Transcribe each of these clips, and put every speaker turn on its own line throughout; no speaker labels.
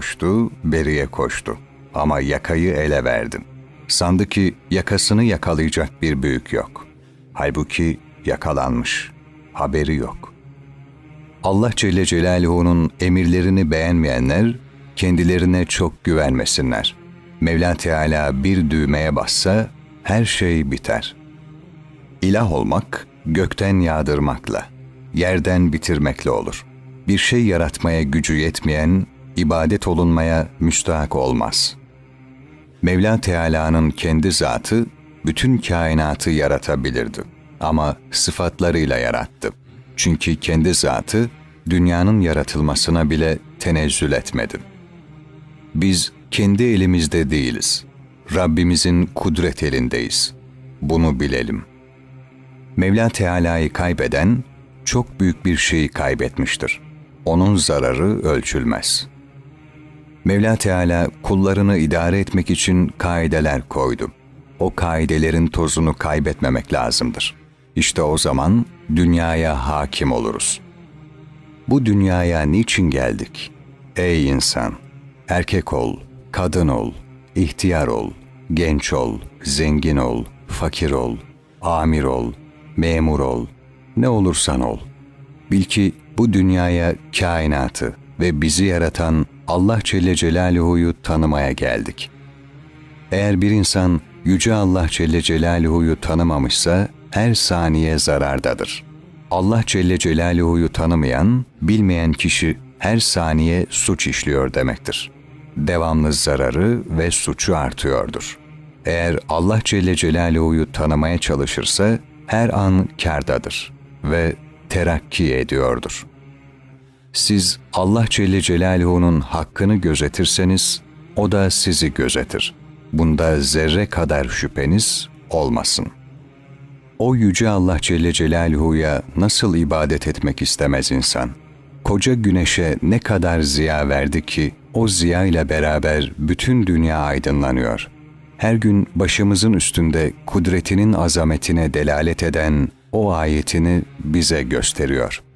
koştu, beriye koştu. Ama yakayı ele verdin. Sandı ki yakasını yakalayacak bir büyük yok. Halbuki yakalanmış. Haberi yok. Allah Celle Celaluhu'nun emirlerini beğenmeyenler kendilerine çok güvenmesinler. Mevla Teala bir düğmeye bassa her şey biter. İlah olmak gökten yağdırmakla, yerden bitirmekle olur. Bir şey yaratmaya gücü yetmeyen ibadet olunmaya müstahak olmaz. Mevla Teala'nın kendi zatı bütün kainatı yaratabilirdi ama sıfatlarıyla yarattı. Çünkü kendi zatı dünyanın yaratılmasına bile tenezzül etmedi. Biz kendi elimizde değiliz. Rabbimizin kudret elindeyiz. Bunu bilelim. Mevla Teala'yı kaybeden çok büyük bir şeyi kaybetmiştir. Onun zararı ölçülmez. Mevla Teala kullarını idare etmek için kaideler koydu. O kaidelerin tozunu kaybetmemek lazımdır. İşte o zaman dünyaya hakim oluruz. Bu dünyaya niçin geldik? Ey insan! Erkek ol, kadın ol, ihtiyar ol, genç ol, zengin ol, fakir ol, amir ol, memur ol, ne olursan ol. Bil ki bu dünyaya kainatı ve bizi yaratan Allah Celle Celaluhu'yu tanımaya geldik. Eğer bir insan Yüce Allah Celle Celaluhu'yu tanımamışsa her saniye zarardadır. Allah Celle Celaluhu'yu tanımayan, bilmeyen kişi her saniye suç işliyor demektir. Devamlı zararı ve suçu artıyordur. Eğer Allah Celle Celaluhu'yu tanımaya çalışırsa her an kârdadır ve terakki ediyordur. Siz Allah Celle Celaluhu'nun hakkını gözetirseniz, O da sizi gözetir. Bunda zerre kadar şüpheniz olmasın. O Yüce Allah Celle Celaluhu'ya nasıl ibadet etmek istemez insan? Koca güneşe ne kadar ziya verdi ki, o ziya ile beraber bütün dünya aydınlanıyor. Her gün başımızın üstünde kudretinin azametine delalet eden o ayetini bize gösteriyor.''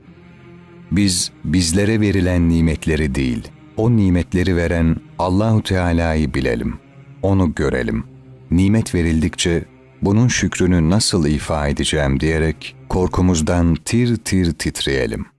Biz bizlere verilen nimetleri değil, o nimetleri veren Allahu Teala'yı bilelim. Onu görelim. Nimet verildikçe bunun şükrünü nasıl ifa edeceğim diyerek korkumuzdan tir tir titreyelim.